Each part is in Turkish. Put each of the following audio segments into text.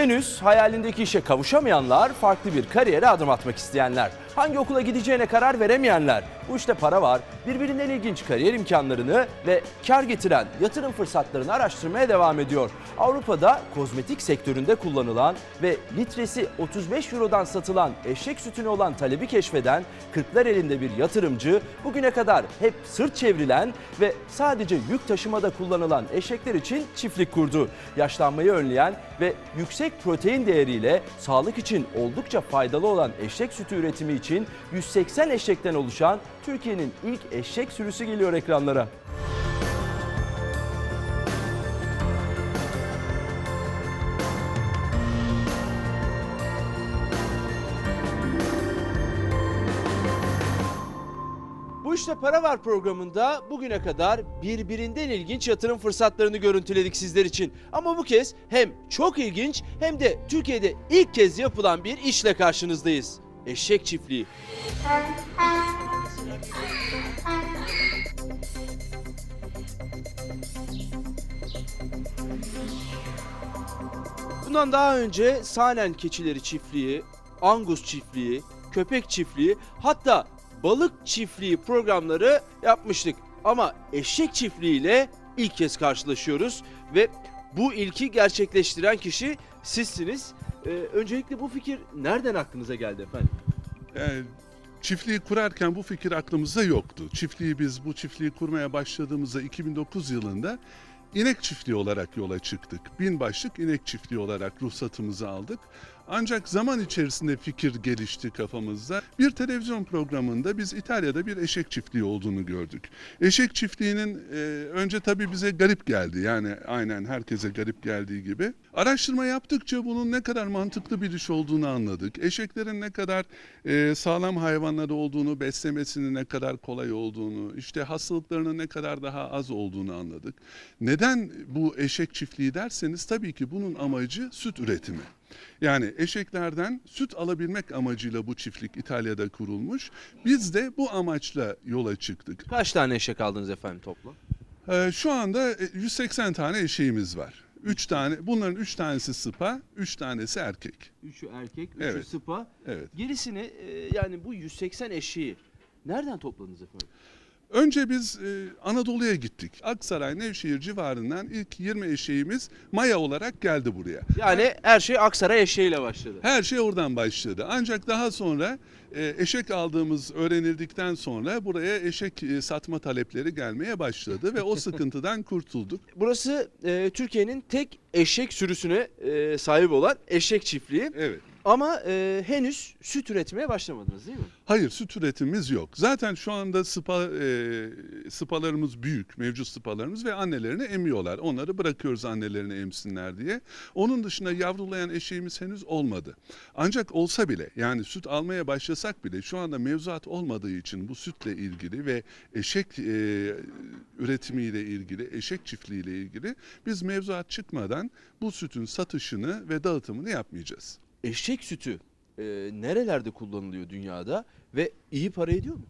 Henüz hayalindeki işe kavuşamayanlar, farklı bir kariyere adım atmak isteyenler, hangi okula gideceğine karar veremeyenler, bu işte para var, birbirinden ilginç kariyer imkanlarını ve kar getiren yatırım fırsatlarını araştırmaya devam ediyor. Avrupa'da kozmetik sektöründe kullanılan ve litresi 35 Euro'dan satılan eşek sütüne olan talebi keşfeden kırklar elinde bir yatırımcı bugüne kadar hep sırt çevrilen ve sadece yük taşımada kullanılan eşekler için çiftlik kurdu. Yaşlanmayı önleyen ve yüksek protein değeriyle sağlık için oldukça faydalı olan eşek sütü üretimi için 180 eşekten oluşan Türkiye'nin ilk eşek sürüsü geliyor ekranlara. Bu işte para var programında bugüne kadar birbirinden ilginç yatırım fırsatlarını görüntüledik sizler için. Ama bu kez hem çok ilginç hem de Türkiye'de ilk kez yapılan bir işle karşınızdayız. Eşek çiftliği. Bundan daha önce Sanen keçileri çiftliği, Angus çiftliği, köpek çiftliği hatta balık çiftliği programları yapmıştık. Ama eşek çiftliğiyle ilk kez karşılaşıyoruz ve bu ilki gerçekleştiren kişi sizsiniz. Ee, öncelikle bu fikir nereden aklınıza geldi efendim? Yani çiftliği kurarken bu fikir aklımızda yoktu. Çiftliği biz bu çiftliği kurmaya başladığımızda 2009 yılında inek çiftliği olarak yola çıktık. Bin başlık inek çiftliği olarak ruhsatımızı aldık. Ancak zaman içerisinde fikir gelişti kafamızda. Bir televizyon programında biz İtalya'da bir eşek çiftliği olduğunu gördük. Eşek çiftliğinin e, önce tabii bize garip geldi. Yani aynen herkese garip geldiği gibi. Araştırma yaptıkça bunun ne kadar mantıklı bir iş olduğunu anladık. Eşeklerin ne kadar e, sağlam hayvanlar olduğunu, beslemesinin ne kadar kolay olduğunu, işte hastalıklarının ne kadar daha az olduğunu anladık. Neden bu eşek çiftliği derseniz tabii ki bunun amacı süt üretimi. Yani eşeklerden süt alabilmek amacıyla bu çiftlik İtalya'da kurulmuş. Biz de bu amaçla yola çıktık. Kaç tane eşek aldınız efendim toplam? Ee, şu anda e, 180 tane eşeğimiz var. 3 tane, bunların 3 tanesi sıpa, 3 tanesi erkek. Üçü erkek, üçü Evet. sıpa. Evet. Gerisini e, yani bu 180 eşeği nereden topladınız efendim? Önce biz e, Anadolu'ya gittik. Aksaray, Nevşehir civarından ilk 20 eşeğimiz maya olarak geldi buraya. Yani her şey Aksaray eşeğiyle başladı. Her şey oradan başladı. Ancak daha sonra e, eşek aldığımız öğrenildikten sonra buraya eşek e, satma talepleri gelmeye başladı ve o sıkıntıdan kurtulduk. Burası e, Türkiye'nin tek eşek sürüsüne e, sahip olan eşek çiftliği. Evet. Ama e, henüz süt üretmeye başlamadınız değil mi? Hayır süt üretimimiz yok. Zaten şu anda sıpa e, sıpalarımız büyük, mevcut sıpalarımız ve annelerini emiyorlar. Onları bırakıyoruz annelerini emsinler diye. Onun dışında yavrulayan eşeğimiz henüz olmadı. Ancak olsa bile yani süt almaya başlasak bile şu anda mevzuat olmadığı için bu sütle ilgili ve eşek e, üretimiyle ilgili, eşek çiftliğiyle ilgili biz mevzuat çıkmadan bu sütün satışını ve dağıtımını yapmayacağız. Eşek sütü e, nerelerde kullanılıyor dünyada ve iyi para ediyor mu?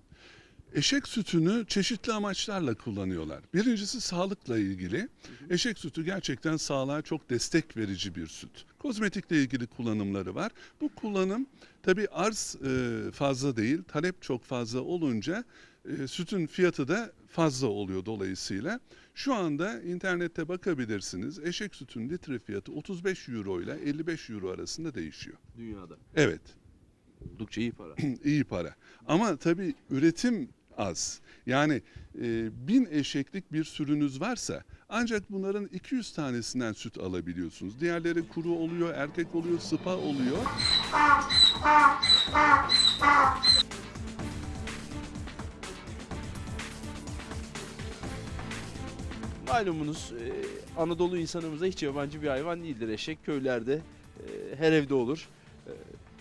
Eşek sütünü çeşitli amaçlarla kullanıyorlar. Birincisi sağlıkla ilgili. Eşek sütü gerçekten sağlığa çok destek verici bir süt. Kozmetikle ilgili kullanımları var. Bu kullanım tabi arz e, fazla değil, talep çok fazla olunca e, sütün fiyatı da fazla oluyor dolayısıyla. Şu anda internette bakabilirsiniz. Eşek sütün litre fiyatı 35 euro ile 55 euro arasında değişiyor. Dünyada. Evet. Oldukça iyi para. iyi para. Ama tabii üretim az. Yani e, bin eşeklik bir sürünüz varsa ancak bunların 200 tanesinden süt alabiliyorsunuz. Diğerleri kuru oluyor, erkek oluyor, sıpa oluyor. Malumunuz e, Anadolu insanımıza hiç yabancı bir hayvan değildir. Eşek köylerde e, her evde olur. E,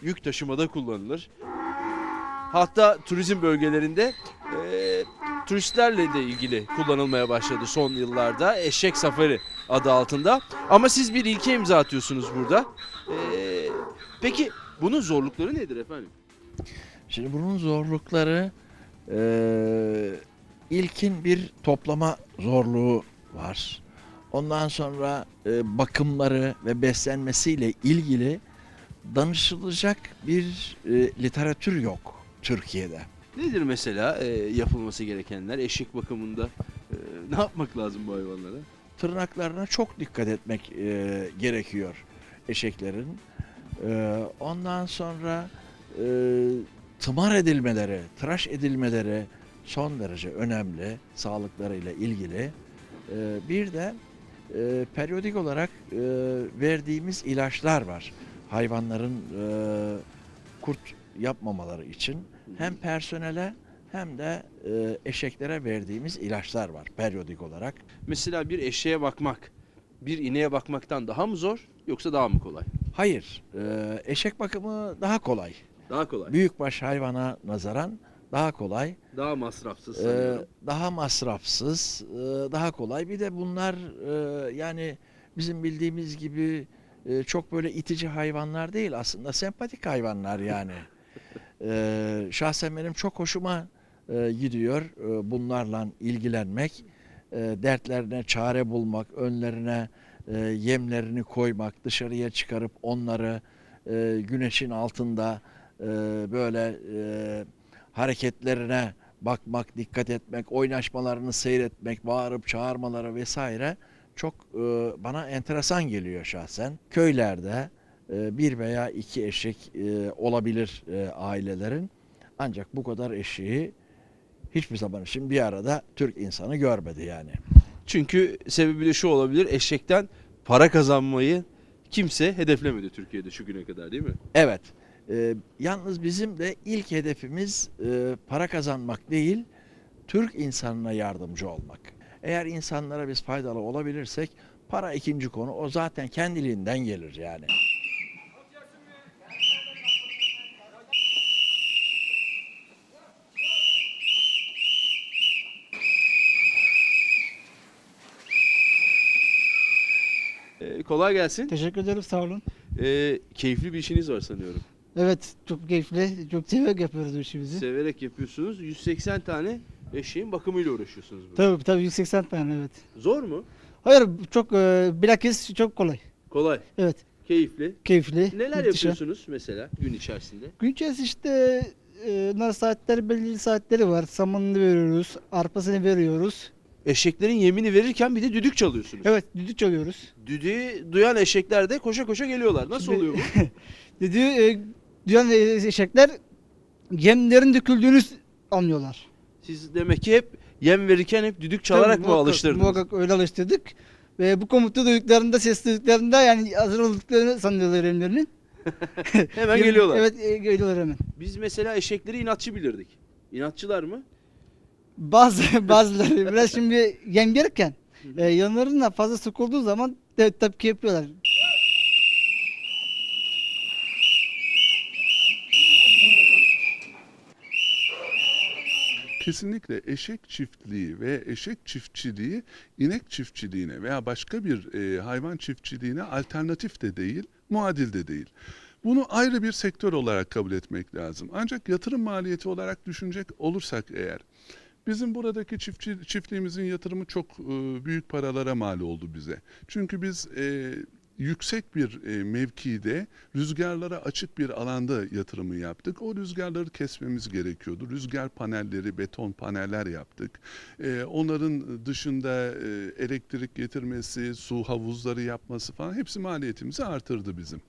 yük taşımada kullanılır. Hatta turizm bölgelerinde e, turistlerle de ilgili kullanılmaya başladı son yıllarda. Eşek safari adı altında. Ama siz bir ilke imza atıyorsunuz burada. E, peki bunun zorlukları nedir efendim? Şimdi bunun zorlukları eee, ilkin bir toplama zorluğu var. Ondan sonra e, bakımları ve beslenmesiyle ilgili danışılacak bir e, literatür yok Türkiye'de. Nedir mesela e, yapılması gerekenler eşek bakımında? e, ne yapmak lazım bu hayvanlara? Tırnaklarına çok dikkat etmek e, gerekiyor eşeklerin. E, ondan sonra e, tımar edilmeleri, tıraş edilmeleri son derece önemli sağlıklarıyla ilgili. E, bir de e, periyodik olarak e, verdiğimiz ilaçlar var. Hayvanların e, kurt yapmamaları için hem personele hem de e, eşeklere verdiğimiz ilaçlar var periyodik olarak. Mesela bir eşeğe bakmak, bir ineğe bakmaktan daha mı zor yoksa daha mı kolay? Hayır, e, eşek bakımı daha kolay. Daha kolay. Büyükbaş hayvana nazaran daha kolay, Daha masrafsız e, daha masrafsız, e, daha kolay. Bir de bunlar e, yani bizim bildiğimiz gibi e, çok böyle itici hayvanlar değil aslında sempatik hayvanlar yani. E, şahsen benim çok hoşuma e, gidiyor e, bunlarla ilgilenmek, e, dertlerine çare bulmak, önlerine e, yemlerini koymak, dışarıya çıkarıp onları e, güneşin altında e, böyle e, hareketlerine bakmak, dikkat etmek, oynaşmalarını seyretmek, bağırıp çağırmaları vesaire çok e, bana enteresan geliyor şahsen. Köylerde e, bir veya iki eşek e, olabilir e, ailelerin. Ancak bu kadar eşeği hiçbir zaman için bir arada Türk insanı görmedi yani. Çünkü sebebi de şu olabilir. Eşekten para kazanmayı kimse hedeflemedi Türkiye'de şu güne kadar değil mi? Evet. E, yalnız bizim de ilk hedefimiz e, para kazanmak değil, Türk insanına yardımcı olmak. Eğer insanlara biz faydalı olabilirsek para ikinci konu. O zaten kendiliğinden gelir yani. Ee, kolay gelsin. Teşekkür ederim sağ olun. Ee, keyifli bir işiniz var sanıyorum. Evet çok keyifli, çok severek yapıyoruz bu işimizi. Severek yapıyorsunuz. 180 tane eşeğin bakımıyla uğraşıyorsunuz. burada. Tabii tabii 180 tane evet. Zor mu? Hayır çok e, bilakis çok kolay. Kolay. Evet Keyifli. keyifli. Neler muhteşem. yapıyorsunuz mesela gün içerisinde? Gün içerisinde işte e, nar saatleri belirli saatleri var. Samanını veriyoruz, arpasını veriyoruz. Eşeklerin yemini verirken bir de düdük çalıyorsunuz. Evet düdük çalıyoruz. Düdüğü duyan eşekler de koşa koşa geliyorlar. Nasıl Şimdi- oluyor bu? Düdüğü e, duyan eşekler yemlerin döküldüğünü anlıyorlar. Siz demek ki hep yem verirken hep düdük çalarak Tabii, mı muhakkak- alıştırdınız? Muhakkak öyle alıştırdık. Ve bu komutu duyduklarında, ses duyduklarında yani hazır olduklarını sanıyorlar yemlerinin. Hemen geliyorlar. Evet e, geliyorlar hemen. Biz mesela eşekleri inatçı bilirdik. İnatçılar mı? Bazı bazıları biraz şimdi yem verirken e, yanlarına fazla sokulduğu zaman de, tepki yapıyorlar. Kesinlikle eşek çiftliği ve eşek çiftçiliği inek çiftçiliğine veya başka bir e, hayvan çiftçiliğine alternatif de değil, muadil de değil. Bunu ayrı bir sektör olarak kabul etmek lazım. Ancak yatırım maliyeti olarak düşünecek olursak eğer, bizim buradaki çiftçi, çiftliğimizin yatırımı çok e, büyük paralara mal oldu bize. Çünkü biz e, yüksek bir e, mevkide rüzgarlara açık bir alanda yatırımı yaptık. O rüzgarları kesmemiz gerekiyordu. Rüzgar panelleri, beton paneller yaptık. E, onların dışında e, elektrik getirmesi, su havuzları yapması falan hepsi maliyetimizi artırdı bizim.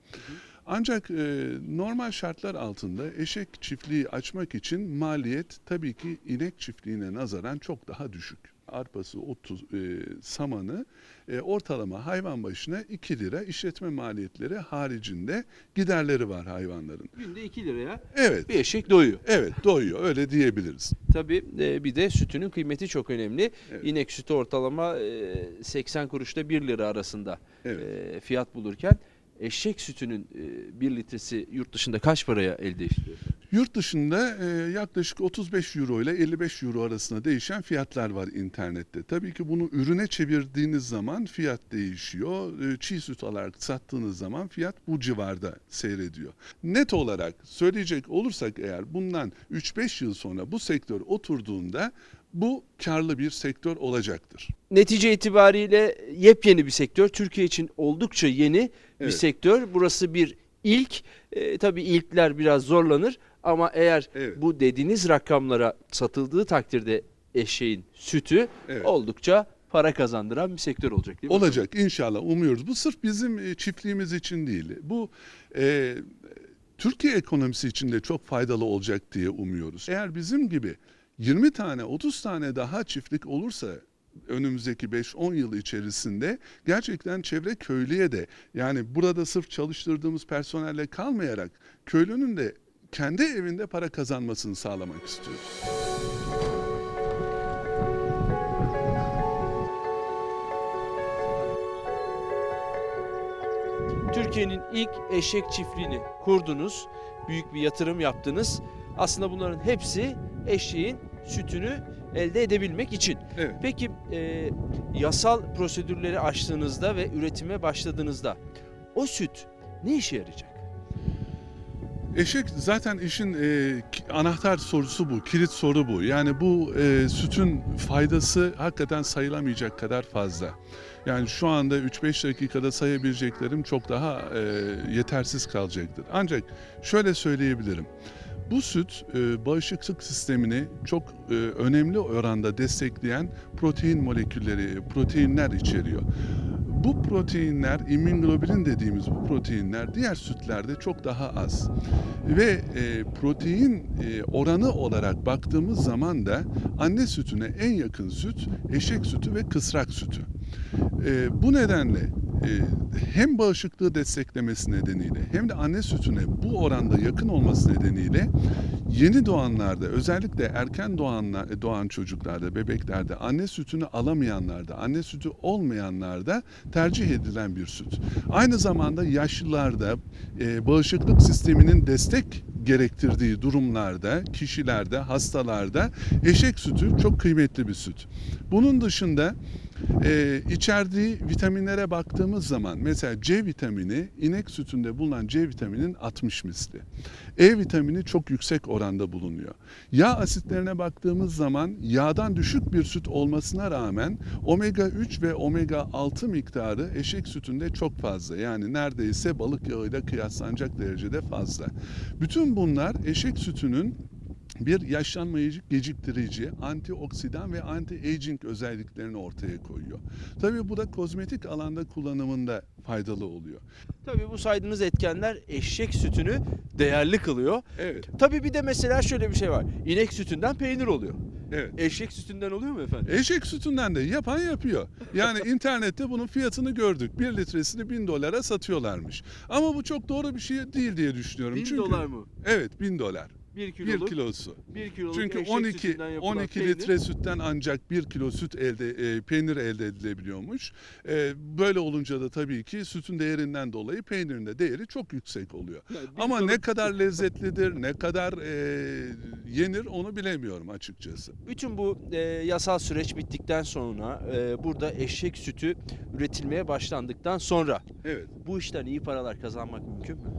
Ancak e, normal şartlar altında eşek çiftliği açmak için maliyet tabii ki inek çiftliğine nazaran çok daha düşük. Arpası, otu, e, samanı e, ortalama hayvan başına 2 lira işletme maliyetleri haricinde giderleri var hayvanların. Günde 2 liraya Evet, bir eşek doyuyor. evet doyuyor öyle diyebiliriz. Tabii e, bir de sütünün kıymeti çok önemli. Evet. İnek sütü ortalama e, 80 kuruşla 1 lira arasında Evet. e, fiyat bulurken eşek sütünün e, 1 litresi yurt dışında kaç paraya elde ediliyor? Yurt dışında e, yaklaşık 35 euro ile 55 euro arasında değişen fiyatlar var internette. Tabii ki bunu ürüne çevirdiğiniz zaman fiyat değişiyor. E, çiğ süt olarak sattığınız zaman fiyat bu civarda seyrediyor. Net olarak söyleyecek olursak eğer bundan 3-5 yıl sonra bu sektör oturduğunda bu karlı bir sektör olacaktır. Netice itibariyle yepyeni bir sektör. Türkiye için oldukça yeni bir Evet. sektör. Burası bir ilk. E, tabii ilkler biraz zorlanır ama eğer Evet. bu dediğiniz rakamlara satıldığı takdirde eşeğin sütü Evet. oldukça para kazandıran bir sektör olacak değil mi? Olacak inşallah umuyoruz. Bu sırf bizim e, çiftliğimiz için değil. Bu e, Türkiye ekonomisi için de çok faydalı olacak diye umuyoruz. Eğer bizim gibi 20 tane 30 tane daha çiftlik olursa önümüzdeki 5-10 yıl içerisinde gerçekten çevre köylüye de yani burada sırf çalıştırdığımız personelle kalmayarak köylünün de kendi evinde para kazanmasını sağlamak istiyoruz. Türkiye'nin ilk eşek çiftliğini kurdunuz. Büyük bir yatırım yaptınız. Aslında bunların hepsi eşeğin sütünü elde edebilmek için. Evet. Peki e, yasal prosedürleri aştığınızda ve üretime başladığınızda o süt ne işe yarayacak? Eşek zaten işin e, anahtar sorusu bu, kilit soru bu. Yani bu e, sütün faydası hakikaten sayılamayacak kadar fazla. Yani şu anda 3-5 dakikada sayabileceklerim çok daha e, yetersiz kalacaktır. Ancak şöyle söyleyebilirim. Bu süt e, bağışıklık sistemini çok e, önemli oranda destekleyen protein molekülleri, proteinler içeriyor. Bu proteinler, immunoglobulin dediğimiz bu proteinler diğer sütlerde çok daha az. Ve e, protein e, oranı olarak baktığımız zaman da anne sütüne en yakın süt eşek sütü ve kısrak sütü. E, bu nedenle hem bağışıklığı desteklemesi nedeniyle hem de anne sütüne bu oranda yakın olması nedeniyle yeni doğanlarda özellikle erken doğanlar, doğan çocuklarda, bebeklerde anne sütünü alamayanlarda, anne sütü olmayanlarda tercih edilen bir süt. Aynı zamanda yaşlılarda e, bağışıklık sisteminin destek gerektirdiği durumlarda, kişilerde, hastalarda eşek sütü çok kıymetli bir süt. Bunun dışında e, içerdiği vitaminlere baktığımız zaman mesela C vitamini inek sütünde bulunan C vitaminin 60 misli. E vitamini çok yüksek oranda bulunuyor. Yağ asitlerine baktığımız zaman yağdan düşük bir süt olmasına rağmen omega 3 ve omega 6 miktarı eşek sütünde çok fazla. Yani neredeyse balık yağıyla kıyaslanacak derecede fazla. Bütün bunlar eşek sütünün bir yaşlanmayı geciktirici, antioksidan ve anti-aging özelliklerini ortaya koyuyor. Tabii bu da kozmetik alanda kullanımında faydalı oluyor. Tabii bu saydığınız etkenler eşek sütünü değerli kılıyor. Evet, Tabii bir de mesela şöyle bir şey var. İnek sütünden peynir oluyor. evet. Eşek sütünden oluyor mu efendim? Eşek sütünden de yapan yapıyor. Yani internette bunun fiyatını gördük. Bir litresini bin dolara satıyorlarmış. Ama bu çok doğru bir şey değil diye düşünüyorum. Bin Çünkü, dolar mı? Evet bin dolar. Bir Bir kiloluk. kilosu. bir kiloluk Çünkü eşek 12 sütünden yapılan 12 peynir- litre sütten ancak 1 kilo süt elde e, peynir elde edilebiliyormuş. E, böyle olunca da tabii ki sütün değerinden dolayı peynirin de değeri çok yüksek oluyor. Yani Ama kiloluk- ne kadar lezzetlidir, ne kadar e, yenir onu bilemiyorum açıkçası. Bütün bu e, yasal süreç bittikten sonra e, burada eşek sütü üretilmeye başlandıktan sonra Evet. bu işten iyi paralar kazanmak mümkün mü?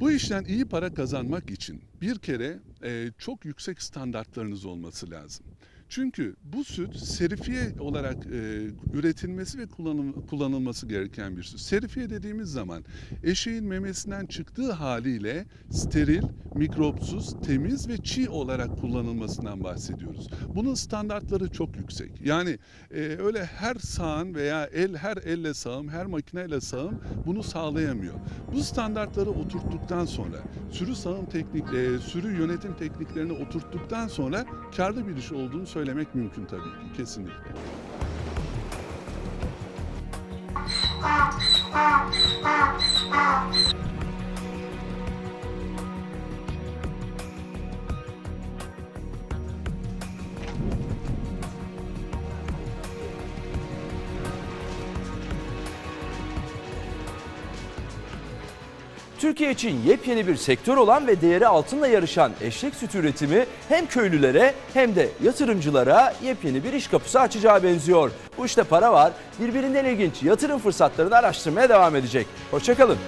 Bu işten iyi para kazanmak için bir kere e, çok yüksek standartlarınız olması lazım. Çünkü bu süt serifiye olarak e, üretilmesi ve kullanım, kullanılması gereken bir süt. Serifiye dediğimiz zaman eşeğin memesinden çıktığı haliyle steril, mikropsuz, temiz ve çiğ olarak kullanılmasından bahsediyoruz. Bunun standartları çok yüksek. Yani e, öyle her sağım veya el her elle sağım, her makineyle sağım bunu sağlayamıyor. Bu standartları oturttuktan sonra, sürü sağım teknik, e, sürü yönetim tekniklerini oturttuktan sonra karlı bir iş olduğunu söylemek mümkün tabii ki, kesinlikle. Türkiye için yepyeni bir sektör olan ve değeri altınla yarışan eşek süt üretimi hem köylülere hem de yatırımcılara yepyeni bir iş kapısı açacağı benziyor. Bu işte para var. Birbirinden ilginç yatırım fırsatlarını araştırmaya devam edecek. Hoşçakalın.